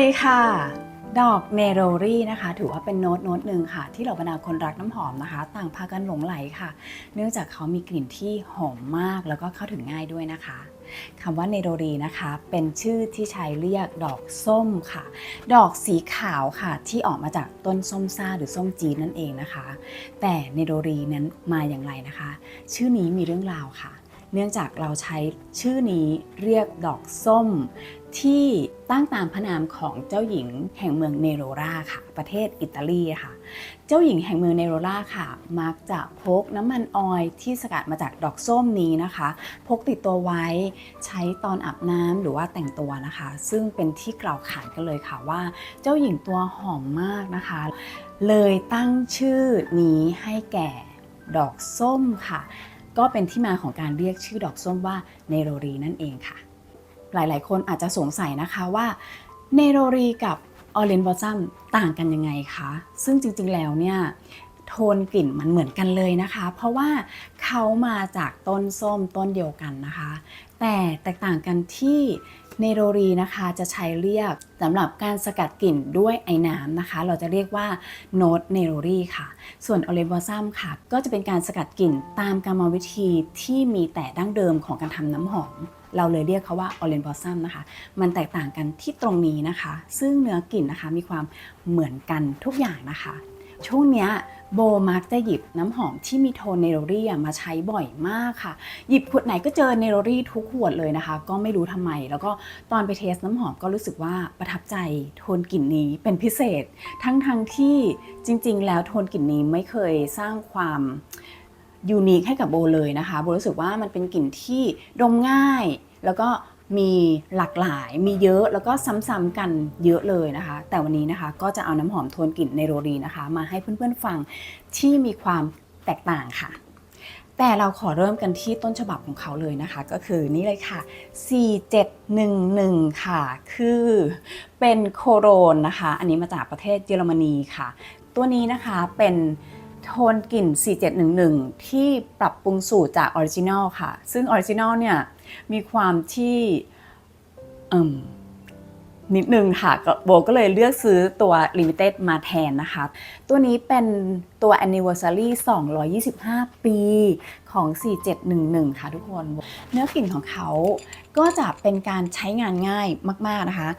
ดีค่ะ ดอกเนโรรี่นะคะ ถือว่าเป็นโน้ตโน้ตหนึ่งค่ะ ที่เหล่าบรรดาคนรักน้ำหอมนะคะ ต่างพากันหลงไหลค่ะ เนื่องจากเขามีกลิ่นที่หอมมากแล้วก็เข้าถึงง่ายด้วยนะคะคำว่าเนโรรีนะคะ เป็นชื่อที่ใช้เรียกดอกส้มค่ะ ดอกสีขาวค่ะ ที่ออกมาจากต้นส้มซ่าหรือส้มจีนนั่นเองนะคะ แต่เนโรรีนั้นมาอย่างไรนะคะ ชื่อนี้มีเรื่องราวค่ะ เนื่องจากเราใช้ชื่อนี้เรียกดอกส้ม ที่ตั้งตามพระนามของเจ้าหญิงแห่งเมืองเนโรราค่ะ ประเทศอิตาลีค่ะ เจ้าหญิงแห่งเมืองเนโรราค่ะ มักจะพกน้ำมันออยล์ที่สกัดมาจากดอกส้มนี้นะคะ พกติดตัวไว้ใช้ตอนอาบน้ำหรือว่าแต่งตัวนะคะ ซึ่งเป็นที่กล่าวขานกันเลยค่ะว่า เจ้าหญิงตัวหอมมากนะคะ เลยตั้งชื่อนี้ให้แก่ดอกส้มค่ะ ก็เป็นที่มาของการเรียกชื่อดอกส้มว่าเนโรรีนั่นเองค่ะ หลายๆ คนอาจจะสงสัยนะคะว่าเนโรรีกับออเรนบอซัมต่างกันยังไงคะ ซึ่งจริงๆแล้วเนี่ยโทนกลิ่นมันเหมือนกันเลยนะคะ เพราะว่าเขามาจากต้นส้มต้นเดียวกันนะคะ แต่แตกต่างกันที่เนโรรีนะคะจะใช้เรียกสำหรับการสกัดกลิ่นด้วยไอ้น้ำนะคะ เราจะเรียกว่าโนตเนโรรีค่ะ ส่วนออเรนบอซัมค่ะ ก็จะเป็นการสกัดกลิ่นตามกรรมวิธีที่มีแต่ดั้งเดิมของการทำน้ำหอม เราเลยเรียกเขาว่าออเรนบอซัมนะคะ มันแตกต่างกันที่ตรงนี้นะคะ ซึ่งเนื้อกลิ่นนะคะมีความเหมือนกันทุกอย่างนะคะ ช่วงเนี้ยโบมักจะหยิบน้ำหอมที่มีโทนเนโรรี่มาใช้บ่อยมากค่ะ หยิบขวดไหนก็เจอเนโรรี่ทุกขวดเลยนะคะ ก็ไม่รู้ทำไม แล้วก็ตอนไปเทสน้ำหอมก็รู้สึกว่าประทับใจโทนกลิ่นนี้เป็นพิเศษ ทั้งๆทที่จริงๆ แล้วโทนกลิ่นนี้ไม่เคยสร้างความ ยูนิคให้กับโบเลยนะคะโบรู้สึกว่ามันเป็นกลิ่นที่ดมง่าย แล้วก็มีหลากหลาย มีเยอะแล้วก็ซ้ำๆกันเยอะเลยนะคะ แต่วันนี้นะคะก็จะเอาน้ำหอมโทนกลิ่นเนโรรีนะคะ มาให้เพื่อนๆฟังที่มีความแตกต่างค่ะ แต่เราขอเริ่มกันที่ต้นฉบับของเขาเลยนะคะ ก็คือนี่เลยค่ะ 4711 ค่ะ คือเป็นโคโรนนะคะ อันนี้มาจากประเทศเยอรมนีค่ะ ตัวนี้นะคะเป็น โทนกลิ่น 4711 ที่ปรับปรุงสูตรจากออริจินอลค่ะ ซึ่งออริจินอลเนี่ยมีความที่นิดนึงค่ะโบก็เลยเลือกซื้อตัว Limited มาแทนนะคะ ตัวนี้เป็นตัว Anniversary 225 ปี ของ 4711 ค่ะทุกคน เนื้อกลิ่นของเขาก็จะเป็นการใช้งานง่ายมาก ๆ นะคะ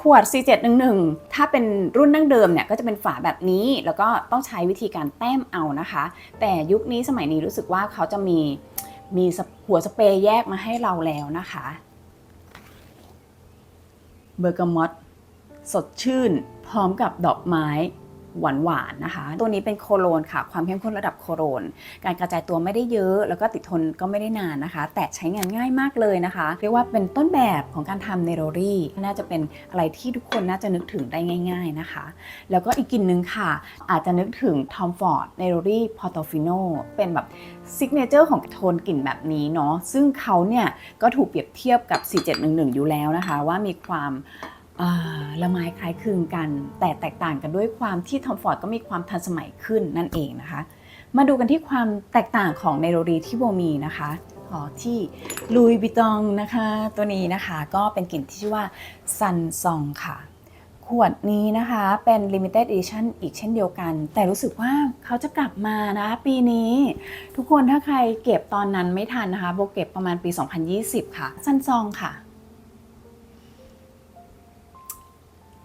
ขวด C711 ถ้าเป็นรุ่นดั้งเดิมเนี่ยก็จะเป็นฝาแบบนี้ แล้วก็ต้องใช้วิธีการแต้มเอานะคะ แต่ยุคนี้สมัยนี้รู้สึกว่าเขาจะมีมีหัวสเปรย์แยกมาให้เราแล้วนะคะเบอร์กามอตสดชื่น พร้อมกับดอกไม้ หวานๆนะคะ ตัวนี้เป็นโคโลนค่ะ ความเข้มข้นระดับโคโลนการกระจายตัวไม่ได้เยอะ แล้วก็ติดทนก็ไม่ได้นานนะคะ แต่ใช้งานง่ายมากเลยนะคะ เรียกว่าเป็นต้นแบบของการทำเนโรรี่น่าจะเป็นอะไรที่ทุกคนน่าจะนึกถึงได้ง่าย ๆนะคะ แล้วก็อีกกลิ่นหนึ่งค่ะ อาจจะนึกถึง Tom Ford n e r o r i Portofino เป็นแบบซิกเนเจอร์ของโทนกลิ่นแบบนี้เนาะซึ่งเขาเนี่ยก็ถูกเปรียบเทียบกับ 4711 อยู่แล้วนะคะ ว่ามีความ ละไม้คล้ายคลึงกัน แต่แตกต่างกันด้วยความที่ทอมฟอร์ดก็มีความทันสมัยขึ้นนั่นเองนะคะ มาดูกันที่ความแตกต่างของเนโรรีที่โบมีนะคะขอที่ลุยบิตองนะคะ ตัวนี้นะคะก็เป็นกลิ่นที่ชื่อว่าซันซองค่ะ ขวดนี้นะคะเป็น Limited Edition อีกเช่นเดียวกัน แต่รู้สึกว่าเขาจะกลับมานะปีนี้ ทุกคนถ้าใครเก็บตอนนั้นไม่ทันนะคะ โบเก็บประมาณปี 2020 ค่ะ ซันซองค่ะ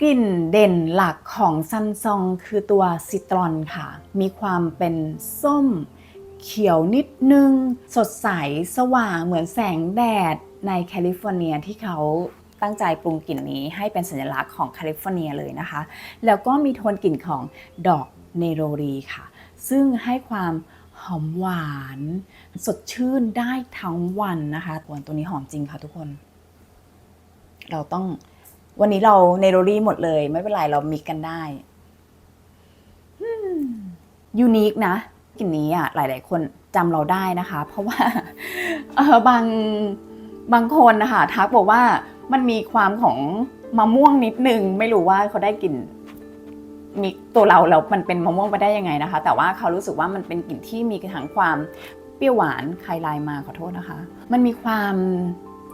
กลิ่นเด่นหลักของซันซองคือตัวซิตรอนค่ะ มีความเป็นส้ม เขียวนิดนึง สดใสสว่างเหมือนแสงแดดในแคลิฟอร์เนียที่เขาตั้งใจปรุงกลิ่นนี้ให้เป็นสัญลักษณ์ของแคลิฟอร์เนียเลยนะคะ แล้วก็มีโทนกลิ่นของดอกเนโรรีค่ะ ซึ่งให้ความหอมหวาน สดชื่นได้ทั้งวันนะคะตัวตัวนี้หอมจริงค่ะทุกคน เราต้อง วันนี้เราเนโรรี่หมดเลย ไม่เป็นไรเรามิกกันได้ยูนิคนะกลิ่นนี้อะหลาย ๆ คนจำเราได้นะคะ เพราะว่าเออบางบางคนนะคะทักบอกว่ามันมีความของมะม่วงนิดนึง ไม่รู้ว่าเขาได้กลิ่นมีตัวเราแล้วมันเป็นมะม่วงไปได้ยังไงนะคะ แต่ว่าเขารู้สึกว่ามันเป็นกลิ่นที่มีทั้งความเปรี้ยวหวานใครไลน์มาขอโทษนะคะ มันมีความ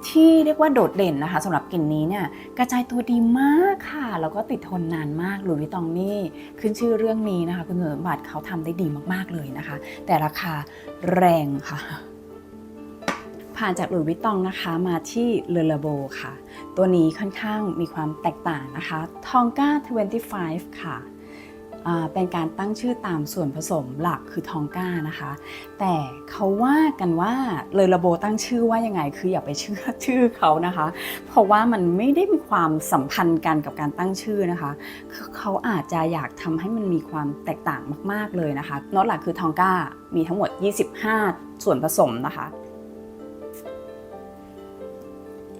ที่เรียกว่าโดดเด่นนะคะสำหรับกลิ่นนี้เนี่ยกระจายตัวดีมากค่ะ แล้วก็ติดทนนานมากหลุยส์วิตตองนี่ ขึ้นชื่อเรื่องนี้นะคะ คุณสมบัติเขาทำได้ดีมากๆเลยนะคะ แต่ราคาแรงค่ะ ผ่านจากหลุยส์วิตตองนะคะมาที่เลอ l โบค่ะ ตัวนี้ค่อนข้างมีความแตกต่างนะคะทองก้า 25 ค่ะอ่า เป็นการตั้งชื่อตามส่วนผสมหลักคือทองก้านะคะ แต่เขาว่ากันว่าเลอระโบตั้งชื่อว่ายังไง คืออย่าไปเชื่อชื่อเขานะคะ เพราะว่ามันไม่ได้มีความสัมพันธ์กันกับการตั้งชื่อนะคะคือเขาอาจจะอยากทำให้มันมีความแตกต่างมาก ๆเลยนะคะโน้ตหลักคือทองก้ามีทั้งหมด 25 ส่วนผสมนะคะ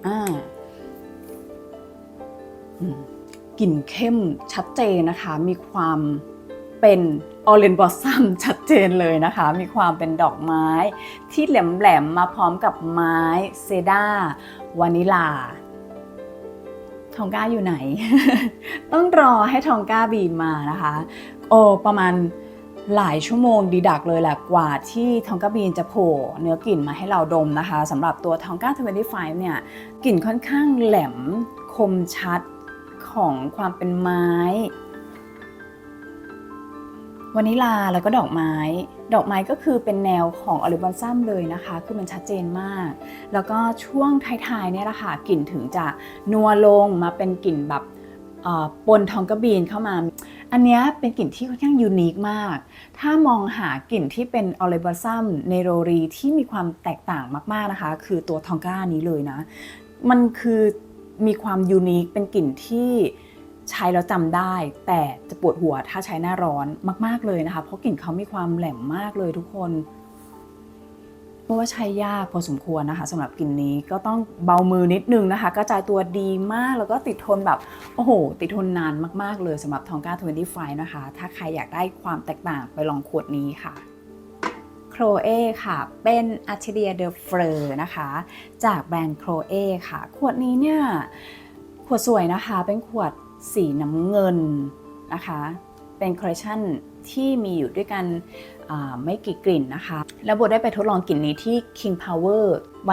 อ่าอืม กลิ่นเข้มชัดเจนนะคะ มีความเป็นออเรนบอสซัมชัดเจนเลยนะคะ มีความเป็นดอกไม้ที่แหลมๆมาพร้อมกับไม้เซดาวานิลา ทองก้าอยู่ไหน ต้องรอให้ทองก้าบีมมานะคะ โอประมาณหลายชั่วโมงดีดักเลยแหละกว่าที่ทองก้าบีนจะโผล่เนื้อกลิ่นมาให้เราดมนะคะสำหรับตัวทองก้า25เนี่ยกลิ่นค่อนข้างแหลมคมชัด ของความเป็นไม้วานิลาแล้วก็ดอกไม้ ดอกไม้ก็คือเป็นแนวของออริบอนซัมเลยนะคะ คือมันชัดเจนมาก แล้วก็ช่วงท้ายๆเนี่ยแหละค่ะกลิ่นถึงจะนัวลงมาเป็นกลิ่นแบบปนทองกระบีนเข้ามา อันนี้เป็นกลิ่นที่ค่อนข้างยูนิคมาก ถ้ามองหากลิ่นที่เป็นออริบอนซัมเนโรรีที่มีความแตกต่างมากๆนะคะ คือตัวทองก้านี้เลยนะ มันคือ มีความยูนิคเป็นกลิ่นที่ใช้แล้วจำได้ แต่จะปวดหัวถ้าใช้หน้าร้อนมาก ๆเลยนะคะ เพราะกลิ่นเขามีความแหลมมากเลยทุกคนเพราะว่าใช้ยากพอสมควรนะคะสำหรับกลิ่นนี้ก็ต้องเบามือนิดนึงนะคะกระจายตัวดีมากแล้วก็ติดทนแบบโอ้โห ติดทนนานมากๆเลยสำหรับทองก้า25นะคะ ถ้าใครอยากได้ความแตกต่างไปลองขวดนี้ค่ะ โครเอค่ะ เป็น a t e l i e r de Fleur นะคะ จากแบรนด์โครเอค่ะ ขวดนี้เนี่ยขวดสวยนะคะเป็นขวดสีน้ำเงินนะคะ เป็นคอลเลคชันที่มีอยู่ด้วยกันไม่กี่กลิ่นนะคะ แล้วโบได้ไปทดลองกลิ่นนี้ที่ King Power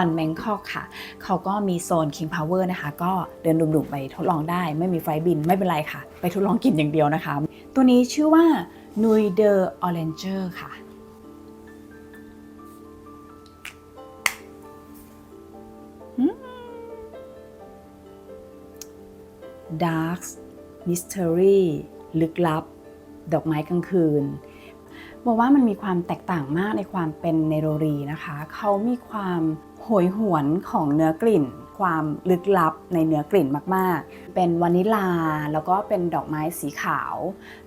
One Bangkok ค่ะ เขาก็มีโซน King Power นะคะ ก็เดินดุ่มๆไปทดลองได้ ไม่มีไฟบินไม่เป็นไรค่ะ ไปทดลองกลิ่นอย่างเดียวนะคะ ตัวนี้ชื่อว่า Nuit de Oranger ค่ะ Dark Mystery ลึกลับ ดอกไม้กลางคืนบอกว่ามันมีความแตกต่างมากในความเป็นเนโรรีนะคะ เขามีความโหยหวนของเนื้อกลิ่น ความลึกลับในเนื้อกลิ่นมาก ๆ เป็นวานิลา แล้วก็เป็นดอกไม้สีขาว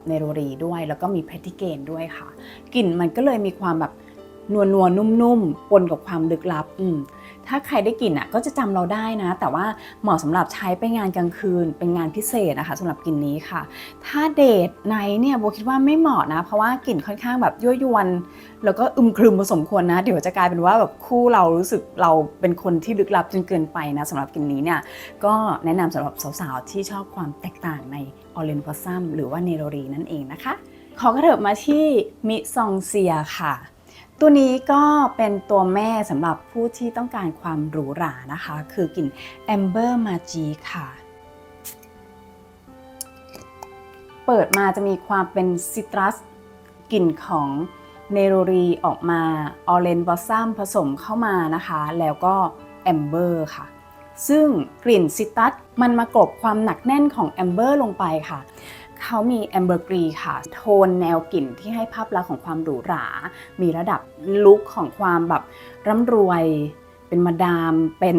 เนโรรีด้วย แล้วก็มีเพทิเกนด้วยค่ะ กลิ่นมันก็เลยมีความแบบนัวนัวๆนุ่มๆปนกับความลึกลับ อืม ถ้าใครได้กลิ่นอะก็จะจำเราได้นะ แต่ว่าเหมาะสำหรับใช้ไปงานกลางคืน เป็นงานพิเศษนะคะสำหรับกลิ่นนี้ค่ะ ถ้าเดทไนเนี่ยโบคิดว่าไม่เหมาะนะ เพราะว่ากลิ่นค่อนข้างแบบยั่วยวน แล้วก็อึมครึมผสมควรนะ เดี๋ยวจะกลายเป็นว่าแบบคู่เรารู้สึกเราเป็นคนที่ลึกลับจนเกินไปนะสำหรับกลิ่นนี้เนี่ยก็แนะนำสำหรับสาวๆที่ชอบความแตกต่างในออเรน b อ s ซัมหรือว่าเนโรรีนั่นเองนะคะขอกระเถิบมาที่มิซองเซียค่ะ ตัวนี้ก็เป็นตัวแม่สำหรับผู้ที่ต้องการความหรูหรานะคะ คือกลิ่น Amber m a g i ค่ะ เปิดมาจะมีความเป็นซิตรัสกลิ่นของเนโรรีออกมาออเรนบอสซัมผสมเข้ามานะคะ แล้วก็แอมเบอร์ค่ะ ซึ่งกลิ่นซิตรัสมันมากลบความหนักแน่นของแอมเบอร์ลงไปค่ะ เขามีแอมเบอร์กรีค่ะ โทนแนวกลิ่นที่ให้ภาพลักษณ์ของความหรูหรา มีระดับลุคของความแบบร่ำรวย เป็นมาดาม เป็น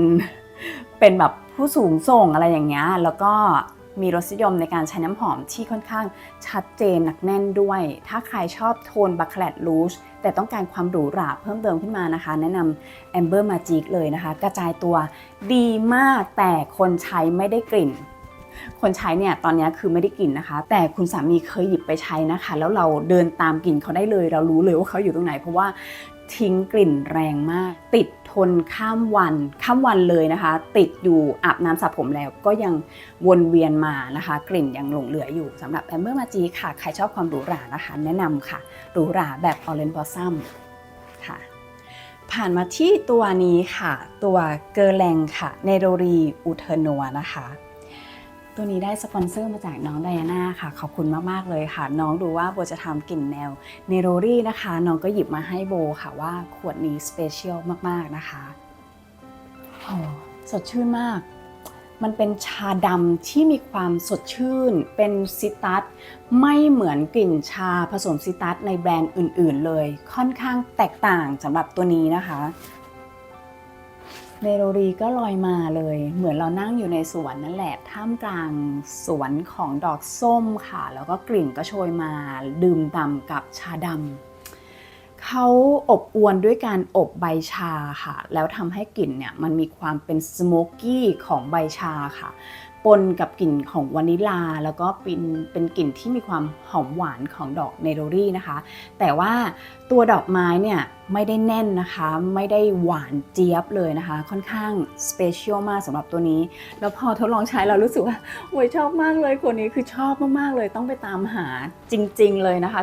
เป็นแบบผู้สูงส่งอะไรอย่างเงี้ย แล้วก็มีรสนิยมในการใช้น้ำหอมที่ค่อนข้างชัดเจนหนักแน่นด้วย ถ้าใครชอบโทนบัคแคลดลูชแต่ต้องการความหรูหราเพิ่มเติมขึ้นมานะคะ แนะนำ Amber Magic เลยนะคะ กระจายตัวดีมากแต่คนใช้ไม่ได้กลิ่น คนใช้เนี่ยตอนนี้คือไม่ได้กลิ่นนะคะ แต่คุณสามีเคยหยิบไปใช้นะคะ แล้วเราเดินตามกลิ่นเขาได้เลย เรารู้เลยว่าเขาอยู่ตรงไหน เพราะว่าทิ้งกลิ่นแรงมาก ติดทนข้ามวันข้ามวันเลยนะคะ ติดอยู่อาบน้ำสระผมแล้วก็ยังวนเวียนมานะคะ กลิ่นยังหลงเหลืออยู่สำหรับ Amber Magic ค่ะ ใครชอบความหรูหรานะคะ แนะนำค่ะหรูหราแบบ Orange Blossom ค่ะ ผ่านมาที่ตัวนี้ค่ะ ตัวเกอร์แลงค่ะเนโรรีอูเทนัวนะคะ ตัวนี้ได้สปอนเซอร์มาจากน้องไดอาน่าค่ะ ขอบคุณมาก ๆ เลยค่ะ น้องดูว่าโบจะทำกลิ่นแนวเนโรรี่นะคะ น้องก็หยิบมาให้โบค่ะว่าขวดนี้สเปเชียลมาก ๆ นะคะโอ้สดชื่นมาก มันเป็นชาดำที่มีความสดชื่น เป็นซิตัส ไม่เหมือนกลิ่นชาผสมซิตัสในแบรนด์อื่น ๆ เลย ค่อนข้างแตกต่างสำหรับตัวนี้นะคะ เนโรรีก็ลอยมาเลย เหมือนเรานั่งอยู่ในสวนนั่นแหละ ท่ามกลางสวนของดอกส้มค่ะ แล้วก็กลิ่นก็โชยมาดื่มด่ำกับชาดำเขาอบอวนด้วยการอบใบชาค่ะ แล้วทำให้กลิ่นเนี่ยมันมีความเป็นสโมกกี้ของใบชาค่ะ ปนกับกลิ่นของวานิลลา แล้วก็เป็นเป็นกลิ่นที่มีความหอมหวานของดอกเนโรรี่นะคะ แต่ว่าตัวดอกไม้เนี่ยไม่ได้แน่นนะคะ ไม่ได้หวานเจี๊ยบเลยนะคะ ค่อนข้างสเปเชียลมากสำหรับตัวนี้ แล้วพอทดลองใช้เรารู้สึกว่าโอ้ยชอบมากเลยคนนี้คือชอบมากๆเลยต้องไปตามหาจริง ๆ เลยนะคะ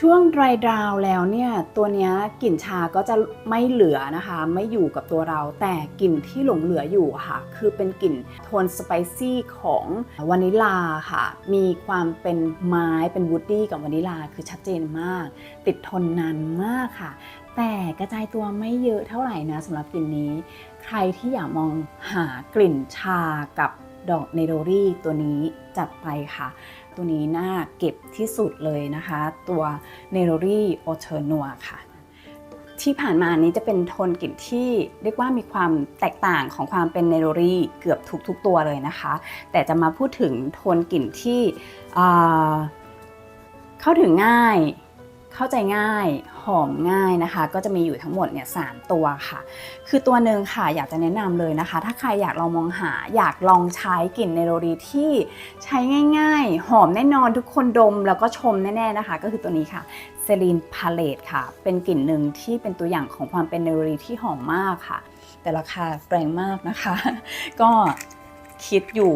ช่วง dry down แล้วเนี่ยตัวนี้กลิ่นชาก็จะไม่เหลือนะคะ ไม่อยู่กับตัวเราแต่กลิ่นที่หลงเหลืออยู่ค่ะ คือเป็นกลิ่นโทนสไปซี่ของวานิลลาค่ะ มีความเป็นไม้เป็นวูดดี้กับวานิลลาคือชัดเจนมาก ติดทนนานมากค่ะ แต่กระจายตัวไม่เยอะเท่าไหร่นะสำหรับกลิ่นนี้ ใครที่อยากมองหากลิ่นชากับดอกเนโรรี่ตัวนี้จัดไปค่ะ ตัวนี้น่าเก็บที่สุดเลยนะคะ ตัวเนโรรี่โอเทอร์นัวค่ะ ที่ผ่านมานี้จะเป็นโทนกลิ่นที่เรียกว่ามีความแตกต่างของความเป็นเนโรรี่เกือบทุกๆตัวเลยนะคะ แต่จะมาพูดถึงโทนกลิ่นที่เข้าถึงง่าย เข้าใจง่าย ห อมง่ายนะคะ ก็จะมีอยู่ทั้งหมดเนี่ยสามตัวค่ะ คือตัวหนึ่งค่ะอยากจะแนะนำเลยนะคะ ถ้าใครอยากลองมองหาอยากลองใช้กลิ่นเนโรรีที่ใช้ง่าย ๆ หอมแน่นอนทุกคนดมแล้วก็ชมแน่ๆนะคะ ก็คือตัวนี้ค่ะเซรีนพาเลตค่ะ เป็นกลิ่นหนึ่งที่เป็นตัวอย่างของความเป็นเนโรรีที่หอมมากค่ะ แต่ราคาแรงมากนะคะ ก็คิดอยู่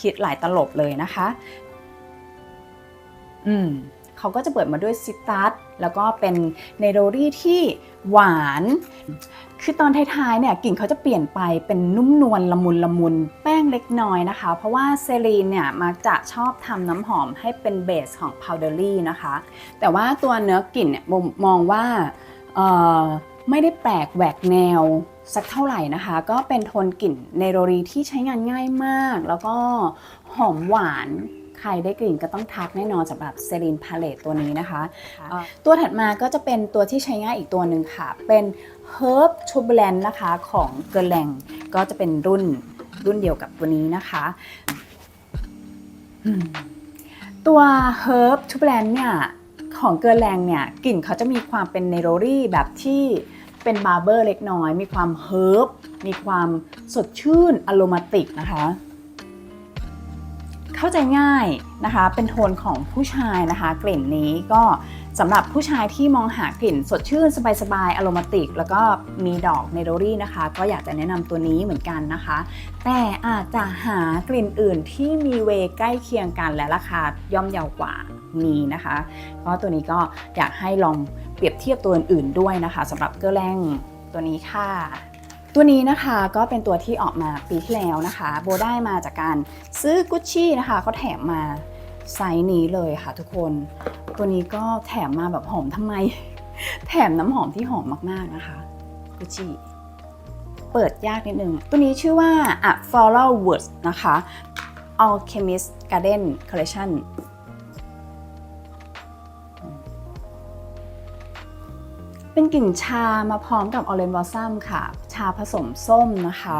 คิดหลายตลบเลยนะคะ อืม เขาก็จะเปิดมาด้วยซิตัสแล้วก็เป็นเนโรรี่ที่หวาน คือตอนท้ายๆเนี่ยกลิ่นเขาจะเปลี่ยนไปเป็นนุ่มนวลละมุนละมุนแป้งเล็กน้อยนะคะ เพราะว่าเซรีนเนี่ยมักจะชอบทำน้ำหอมให้เป็นเบสของพาวเดอรี่นะคะ แต่ว่าตัวเนื้อกลิ่นเนี่ยมมองว่าไม่ได้แปลกแหวกแนวสักเท่าไหร่นะคะ ก็เป็นโทนกลิ่นเนโรรีที่ใช้งานง่ายมาก แล้วก็หอมหวาน ใครได้กลิ่นก็ต้องทักแน่นอนสำหรับเซรีนพาเลตตัวนี้นะคะ ตัวถัดมาก็จะเป็นตัวที่ใช้ง่ายอีกตัวหนึ่งค่ะ เป็น Herb Turbulent นะคะของเกลแลงก็จะเป็นรุ่นรุ่นเดียวกับตัวนี้นะคะอืมตัว Herb Turbulent เนี่ยของเกลแลงเนี่ยกลิ่นเขาจะมีความเป็นเนโรรี่แบบที่เป็นบาร์เบอร์เล็กน้อย มีความเฮิร์บมีความสดชื่นอโรมาติกนะคะ เข้าใจง่ายนะคะ เป็นโทนของผู้ชายนะคะ กลิ่นนี้ก็สำหรับผู้ชายที่มองหากลิ่นสดชื่น สบายๆอโรมาติก แล้วก็มีดอกเนโรรี่นะคะ ก็อยากจะแนะนำตัวนี้เหมือนกันนะคะ แต่อาจจะหากลิ่นอื่นที่มีเวใกล้เคียงกันและราคาย่อมเยาวกว่ามีนะคะเพราะตัวนี้ก็อยากให้ลองเปรียบเทียบตัวอื่นๆด้วยนะคะสำหรับเกอร์แรงตัวนี้ค่ะ ตัวนี้นะคะก็เป็นตัวที่ออกมาปีที่แล้วนะคะ โบได้มาจากการซื้อกุชชี่นะคะเขาแถมมาไซส์นี้เลยค่ะทุกคน ตัวนี้ก็แถมมาแบบหอมทำไม แถมน้ำหอมที่หอมมากๆนะคะกุชชี่เปิดยากนิดนึง ตัวนี้ชื่อว่า A Floral Words นะคะ Alchemist Garden Collection เป็นกลิ่นชามาพร้อมกับออเรน b บ o ซัมค่ะ ชาผสมส้มนะคะ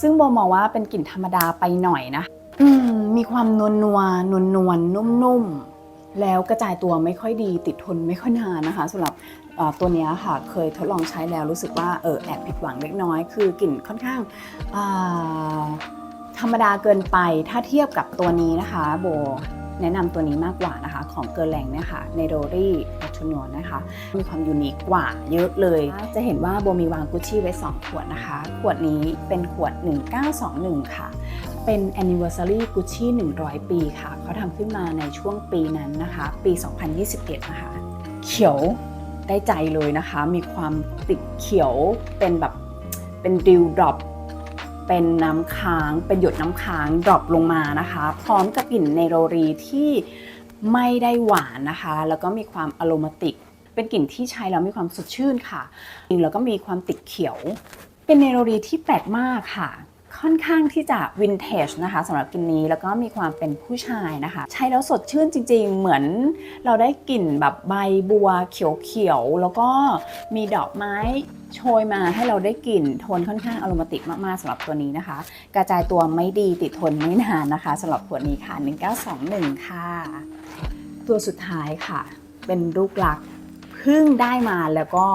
ซึ่งโบมองว่าเป็นกลิ่นธรรมดาไปหน่อยนะอืมมีความนวลนัวนวลนวลนุ่มนุ่มๆ แล้วกระจายตัวไม่ค่อยดีติดทนไม่ค่อยนานนะคะสำหรับตัวนี้ค่ะเคยทดลองใช้แล้วรู้สึกว่าเออแอบผิดหวังเล็กน้อย คือกลิ่นค่อนข้างธรรมดาเกินไปถ้าเทียบกับตัวนี้นะคะโบ แนะนำตัวนี้มากกว่านะคะ ของเกอร์แลงเนี่ยค่ะเนโรรี่ปัชนวนนะคะ มีความยูนิคกว่าเยอะเลย จะเห็นว่าโบมีวางกุชชี่ไว้ 2 ขวดนะคะ ขวดนี้เป็นขวด 1921 ค่ะ เป็น anniversary Gucci 100 ปีค่ะ เขาทำขึ้นมาในช่วงปีนั้นนะคะ ปี 2021 นะคะ เขียวได้ใจเลยนะคะ มีความติดเขียวเป็นแบบเป็นดิวดรอป เป็นน้ำค้างเป็นหยดน้ำค้างดรอปลงมานะคะ พร้อมกับกลิ่นเนโรรีที่ไม่ได้หวานนะคะ แล้วก็มีความอโรมาติก เป็นกลิ่นที่ใช้แล้วมีความสดชื่นค่ะแล้วก็มีความติดเขียว เป็นเนโรรีที่แปลกมากค่ะ ค่อนข้างที่จะวินเทจนะคะสำหรับกลิ่นนี้แล้วก็มีความเป็นผู้ชายนะคะ ใช้แล้วสดชื่นจริง ๆ เหมือนเราได้กลิ่นแบบใบบัวเขียวๆ แล้วก็มีดอกไม้โชยมาให้เราได้กลิ่นโทนค่อนข้างอโรมาติกมากๆสำหรับตัวนี้นะคะ กระจายตัวไม่ดีติดทนไม่นานนะคะสำหรับขวดนี้ค่ะ 1921 ค่ะ ตัวสุดท้ายค่ะ เป็นลูกลักเพิ่งได้มาแล้วก็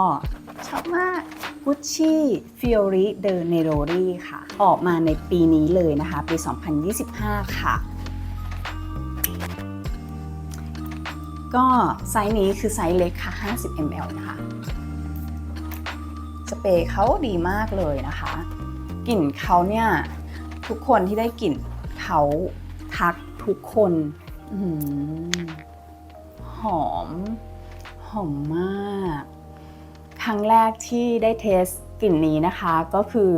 ชอบมาก Gucci Fiori de Neroli ค่ะ ออกมาในปีนี้เลยนะคะ ปี 2025 ค่ะ ก็ไซส์นี้คือไซส์เล็กค่ะ 50 ml นะคะ สเปรย์เขาดีมากเลยนะคะ กลิ่นเขาเนี่ย ทุกคนที่ได้กลิ่นเขาทักทุกคนหอม หอมมาก ครั้งแรกที่ได้เทสกลิ่นนี้นะคะก็คือ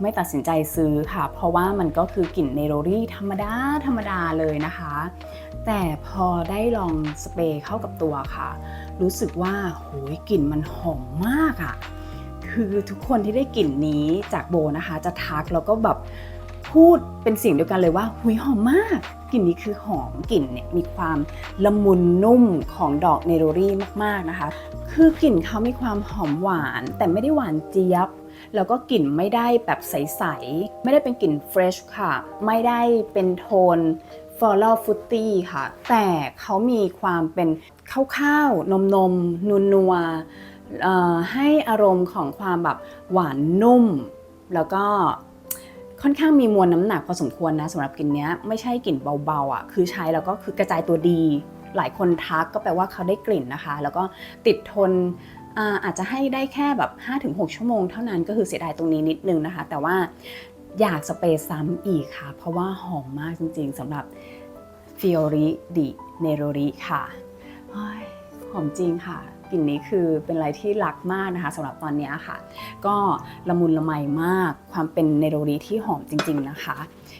ไม่ตัดสินใจซื้อค่ะ เพราะว่ามันก็คือกลิ่นเนโรรี่ธรรมดาธรรมดาเลยนะคะ แต่พอได้ลองสเปรย์เข้ากับตัวค่ะ รู้สึกว่าโหยกลิ่นมันหอมมากอะ่ะคือทุกคนที่ได้กลิ่นนี้จากโบนะคะ จะทักแล้วก็แบบ พูดเป็นเสียงเดียวกันเลยว่าหุยหอมมากกลิ่นนี้คือหอมกลิ่นเนี่ยมีความละมุนนุ่มของดอกเนโรรี่มากๆนะคะ คือกลิ่นเขามีความหอมหวานแต่ไม่ได้หวานเจี๊ยบ แล้วก็กลิ่นไม่ได้แบบใสๆ ไม่ได้เป็นกลิ่นเฟรชค่ะ ไม่ได้เป็นโทน f o l o f r u t y ค่ะ แต่เขามีความเป็นข้าวๆ นมนมนัวนัวให้อารมณ์ของความแบบหวานนุ่ม แล้วก็ ค่อนข้างมีมวลน้ำหนักพอสมควรนะสำหรับกลิ่นนี้ไม่ใช่กลิ่นเบาๆอะคือใช้แล้วก็คือกระจายตัวดี หลายคนทักก็แปลว่าเขาได้กลิ่นนะคะ แล้วก็ติดทนอาอาจจะให้ได้แค่แบบ 5-6 ชั่วโมงเท่านั้นก็คือเสียดายตรงนี้นิดนึงนะคะ แต่ว่าอยากสเปรย์ซ้ำอีกค่ะ เพราะว่าหอมมากจริงๆสำหรับ Fiori di Neroli ค่ะหอมจริงค่ะ กลิ่นนี้คือเป็นอะไรที่รักมากนะคะสำหรับตอนนี้ค่ะ ก็ละมุนละไมมากความเป็นเนโรรีที่หอมจริง ๆนะคะ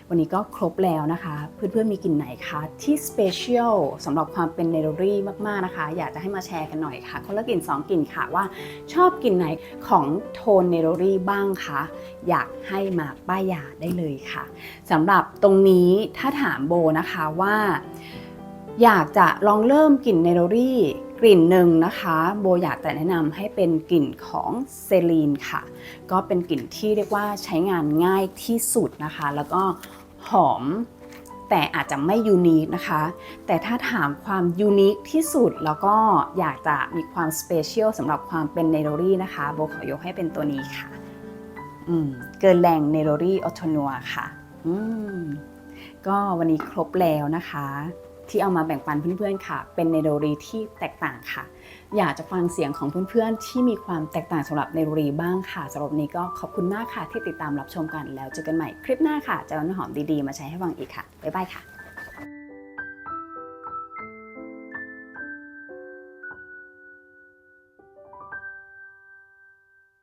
วันนี้ก็ครบแล้วนะคะ เพื่อนๆมีกลิ่นไหนคะที่สเปเชียลสำหรับความเป็นเนโรรีมากๆนะคะ อยากจะให้มาแชร์กันหน่อยค่ะ คนละกลิ่น 2กลิ่นค่ะว่าชอบกลิ่นไหนของโทนเนโรรีบ้างคะอยากให้มาป้ายยาได้เลยค่ะสำหรับตรงนี้ถ้าถามโบนะคะว่า อยากจะลองเริ่มกลิ่นเนโรรี่ กลิ่นหนึ่งนะคะ โบอยากจะแนะนำให้เป็นกลิ่นของเซรีนค่ะ ก็เป็นกลิ่นที่เรียกว่าใช้งานง่ายที่สุดนะคะ แล้วก็หอมแต่อาจจะไม่ยูนิคนะคะ แต่ถ้าถามความยูนิคที่สุดแล้วก็อยากจะมีความสเปเชียลสำหรับความเป็นเนโรรี่นะคะ โบขอยกให้เป็นตัวนี้ค่ะ อืม เกินแรงเนโรรี่ออโตนัวค่ะ อืม ก็วันนี้ครบแล้วนะคะ ที่เอามาแบ่งปันเพื่อนๆค่ะ เป็นเนโรรีที่แตกต่างค่ะ อยากจะฟังเสียงของเพื่อนๆที่มีความแตกต่างสำหรับเนโรรีบ้างค่ะสำหรับนี้ก็ขอบคุณมากค่ะที่ติดตามรับชมกันแล้วเจอกันใหม่คลิปหน้าค่ะจะเอาน้ำหอมดีๆมาใช้ให้ฟังอีกค่ะบ๊ายบายค่ะ